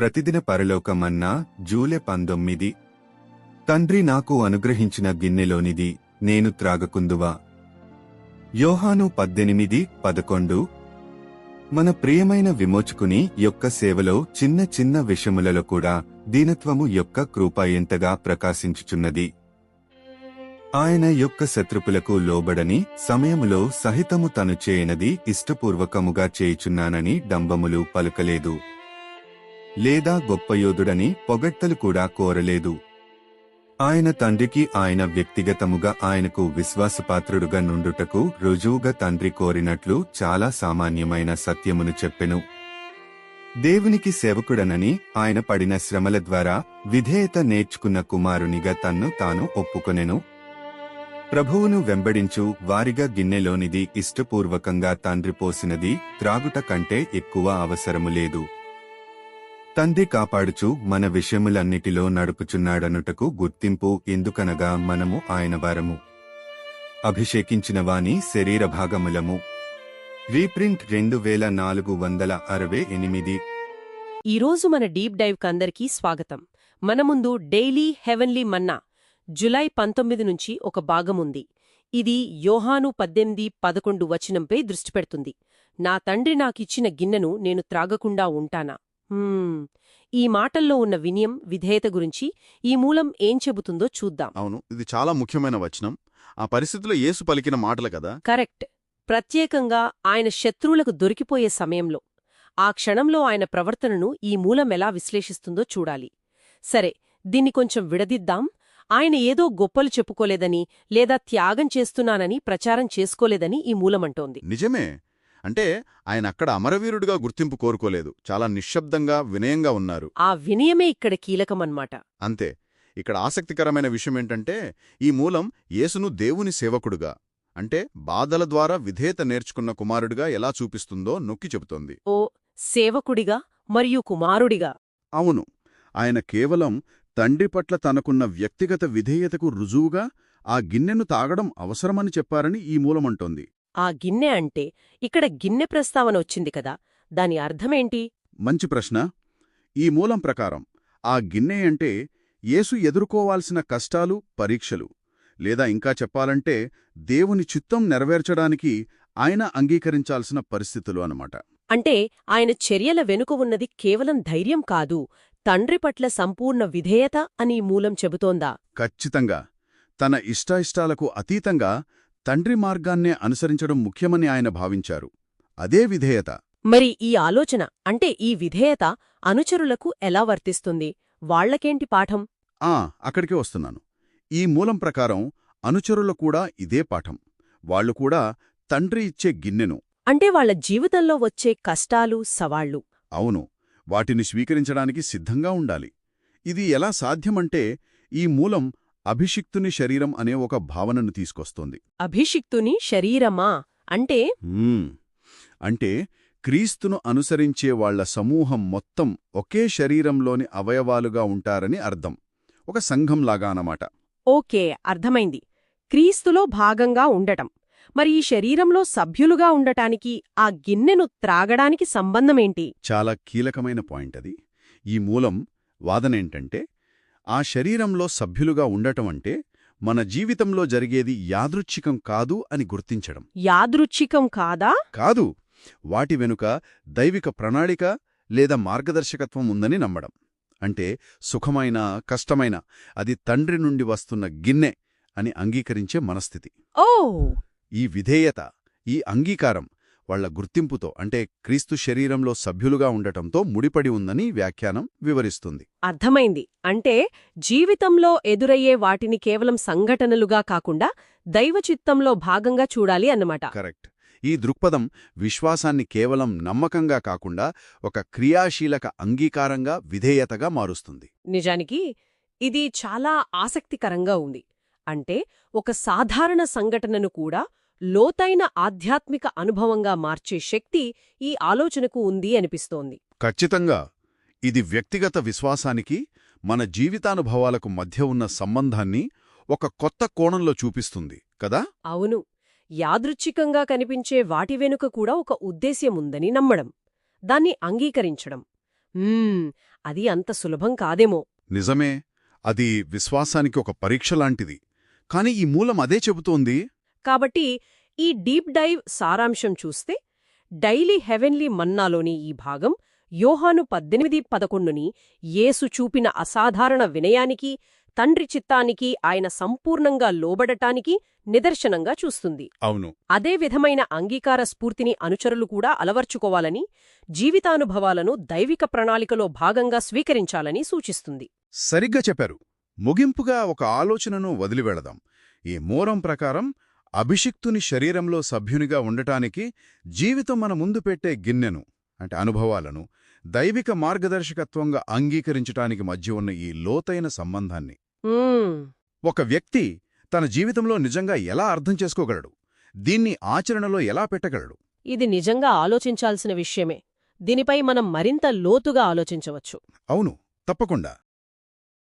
ప్రతిదిన పరలోకమన్నా July పంతొమ్మిది. తండ్రి నాకు అనుగ్రహించిన గిన్నెలోనిది నేను త్రాగకుందువా? యోహాను పద్దెనిమిది పదకొండు. మన ప్రియమైన విమోచకుని యొక్క సేవలో చిన్న చిన్న విషయములలో కూడా దీనత్వము యొక్క కృప ఎంతగా ప్రకాశించుచున్నది. ఆయన యొక్క శత్రుపులకు లోబడని సమయములో సహితము తను చేయనది ఇష్టపూర్వకముగా చేయుచున్నానని డంబములు పలుకలేదు. లేదా గొప్పయోధుడని పొగడ్తలు కూడా కోరలేదు. ఆయన తండ్రికి ఆయన వ్యక్తిగతముగా ఆయనకు విశ్వాసపాత్రుడుగా నుండుటకు రుజువుగా తండ్రి కోరినట్లు చాలా సామాన్యమైన సత్యమును చెప్పెను. దేవునికి సేవకుడనని ఆయన పడిన శ్రమల ద్వారా విధేయత నేర్చుకున్న కుమారునిగా తన్ను తాను ఒప్పుకొనెను. ప్రభువును వెంబడించు వారిగా గిన్నెలోనిది ఇష్టపూర్వకంగా తండ్రి పోసినది త్రాగుట కంటే ఎక్కువ అవసరము లేదు. తండ్రి కాపాడుచు మన విషయములన్నిటిలో నడుపుచున్నాడనుటకు గుర్తింపు ఎందుకనగా మనము ఆయన వారము. అభిషేకించిన వాని శరీర భాగములము. రీప్రింట్ రెండు వేల నాలుగు వందల అరవై ఎనిమిది. ఈరోజు మన డీప్ డైవ్ కందరికీ స్వాగతం. మన ముందు డైలీ హెవెన్లీ మన్నా జులై పంతొమ్మిది నుంచి ఒక భాగముంది. ఇది యోహాను పద్దెనిమిది పదకొండు వచనంపై దృష్టి పెడుతుంది. నా తండ్రి నాకిచ్చిన గిన్నెను నేను త్రాగకుండా ఉంటానా? ఈ మాటల్లో ఉన్న వినయం విధేయత గురించి ఈ మూలం ఏం చెబుతుందో చూద్దాం. అవును ఇది చాలా ముఖ్యమైన వచనం. ఆ పరిస్థితిలో యేసు పలికిన మాటలు కదా? కరెక్ట్. ప్రత్యేకంగా ఆయన శత్రువులకు దొరికిపోయే సమయంలో ఆ క్షణంలో ఆయన ప్రవర్తనను ఈ మూలం ఎలా విశ్లేషిస్తుందో చూడాలి. సరే దీన్ని కొంచెం విడదిద్దాం. ఆయన ఏదో గొప్పలు చెప్పుకోలేదని లేదా త్యాగం చేస్తున్నానని ప్రచారం చేసుకోలేదని ఈ మూలమంటోంది నిజమే. అంటే ఆయన అక్కడ అమరవీరుడిగా గుర్తింపు కోరుకోలేదు. చాలా నిశ్శబ్దంగా వినయంగా ఉన్నారు. ఆ వినయమే ఇక్కడ కీలకమన్మాట అంతే. ఇక్కడ ఆసక్తికరమైన విషయం ఏంటంటే ఈ మూలం యేసును దేవుని సేవకుడుగా అంటే బాధల ద్వారా విధేయత నేర్చుకున్న కుమారుడిగా ఎలా చూపిస్తుందో నొక్కి చెబుతోంది. ఓ సేవకుడిగా మరియు కుమారుడిగా. అవును. ఆయన కేవలం తండ్రి పట్ల తనకున్న వ్యక్తిగత విధేయతకు రుజువుగా ఆ గిన్నెను తాగడం అవసరమని చెప్పారని ఈ మూలమంటోంది. ఆ గిన్నె అంటే ఇక్కడ గిన్నె ప్రస్తావన వచ్చింది కదా దాని అర్థమేంటి? మంచి ప్రశ్న. ఈ మూలం ప్రకారం ఆ గిన్నె అంటే యేసు ఎదుర్కోవాల్సిన కష్టాలు పరీక్షలు లేదా ఇంకా చెప్పాలంటే దేవుని చిత్తం నెరవేర్చడానికి ఆయన అంగీకరించాల్సిన పరిస్థితులు అన్నమాట. అంటే ఆయన చర్యల వెనుక ఉన్నది కేవలం ధైర్యం కాదు తండ్రి పట్ల సంపూర్ణ విధేయత అని మూలం చెబుతోందా? ఖచ్చితంగా. తన ఇష్టాయిష్టాలకు అతీతంగా తండ్రి మార్గాన్నే అనుసరించడం ముఖ్యమని ఆయన భావించారు. అదే విధేయత. మరి ఈ ఆలోచన అంటే ఈ విధేయత అనుచరులకు ఎలా వర్తిస్తుంది? వాళ్ళకేంటి పాఠం? ఆ అక్కడికే వస్తున్నాను. ఈ మూలం ప్రకారం అనుచరుల కూడా ఇదే పాఠం. వాళ్ళు కూడా తండ్రి ఇచ్చే గిన్నెను. అంటే వాళ్ళ జీవితంలో వచ్చే కష్టాలు సవాళ్ళు అవును. వాటిని స్వీకరించడానికి సిద్ధంగా ఉండాలి. ఇది ఎలా సాధ్యమంటే ఈ మూలం అభిషిక్తుని శరీరం అనే ఒక భావనను తీసుకొస్తోంది. అభిషిక్తుని శరీరమా? అంటే. అంటే క్రీస్తును అనుసరించే వాళ్ళ సమూహం మొత్తం ఒకే శరీరంలోని అవయవాలుగా ఉంటారని అర్థం. ఒక సంఘంలాగా అన్నమాట. ఓకే అర్థమైంది. క్రీస్తులో భాగంగా ఉండటం. మరి ఈ శరీరంలో సభ్యులుగా ఉండటానికి ఆ గిన్నెను త్రాగడానికి సంబంధమేంటి చాలా కీలకమైన పాయింట్ అది. ఈ మూలం వాదనేంటంటే ఆ శరీరంలో సభ్యులుగా ఉండటం అంటే మన జీవితంలో జరిగేది యాదృచ్ఛికం కాదు అని గుర్తించడం. యాదృచ్ఛికం కాదా? కాదు. వాటి వెనుక దైవిక ప్రణాళిక లేదా మార్గదర్శకత్వం ఉందని నమ్మడం. అంటే సుఖమైన కష్టమైన అది తండ్రి నుండి వస్తున్న గిన్నె అని అంగీకరించే మనస్థితి. ఓ! ఈ విధేయత ఈ అంగీకారం వాళ్ళ గుర్తింపుతో అంటే క్రీస్తు శరీరంలో సభ్యులుగా ఉండటంతో ముడిపడి ఉందని వ్యాఖ్యానం వివరిస్తుంది. అర్థమైంది. అంటే జీవితంలో ఎదురయ్యే వాటిని కేవలం సంఘటనలుగా కాకుండా దైవచిత్తంలో భాగంగా చూడాలి అన్నమాట. కరెక్ట్. ఈ దృక్పథం విశ్వాసాన్ని కేవలం నమ్మకంగా కాకుండా ఒక క్రియాశీలక అంగీకారంగా విధేయతగా మారుస్తుంది. నిజానికి ఇది చాలా ఆసక్తికరంగా ఉంది. అంటే ఒక సాధారణ సంఘటనను కూడా లోతైన ఆధ్యాత్మిక అనుభవంగా మార్చే శక్తి ఈ ఆలోచనకు ఉంది అనిపిస్తోంది. ఖచ్చితంగా. ఇది వ్యక్తిగత విశ్వాసానికి మన జీవితానుభవాలకు మధ్య ఉన్న సంబంధాన్ని ఒక కొత్త కోణంలో చూపిస్తుంది కదా? అవును. యాదృచ్ఛికంగా కనిపించే వాటి వెనుక కూడా ఒక ఉద్దేశ్యముందని నమ్మడం దాన్ని అంగీకరించడం. అది అంత సులభం కాదేమో. నిజమే. అది విశ్వాసానికి ఒక పరీక్ష లాంటిది. కాని ఈ మూలం అదే చెబుతోంది. కాబట్టి ఈ డీప్ డైవ్ సారాంశం చూస్తే డైలీ హెవెన్లీ మన్నాలోని ఈ భాగం యోహాను పద్దెనిమిది పదకొండుని యేసు చూపిన అసాధారణ వినయానికి తండ్రి చిత్తానికి ఆయన సంపూర్ణంగా లోబడటానికి నిదర్శనంగా చూస్తుంది. అవును. అదే విధమైన అంగీకార స్ఫూర్తిని అనుచరులు కూడా అలవర్చుకోవాలని జీవితానుభవాలను దైవిక ప్రణాళికలో భాగంగా స్వీకరించాలని సూచిస్తుంది. సరిగ్గా చెప్పారు. ముగింపుగా ఒక ఆలోచనను వదిలివెళదాం. ఈ మూలం ప్రకారం అభిషిక్తుని శరీరంలో సభ్యునిగా ఉండటానికి జీవితం మన ముందు పెట్టే గిన్నెను అంటే అనుభవాలను దైవిక మార్గదర్శకత్వంగా అంగీకరించటానికి మధ్య ఉన్న ఈ లోతైన సంబంధాన్ని. ఒక వ్యక్తి తన జీవితంలో నిజంగా ఎలా అర్థం చేసుకోగలడు? దీన్ని ఆచరణలో ఎలా పెట్టగలడు? ఇది నిజంగా ఆలోచించాల్సిన విషయమే. దీనిపై మనం మరింత లోతుగా ఆలోచించవచ్చు. అవును తప్పకుండా.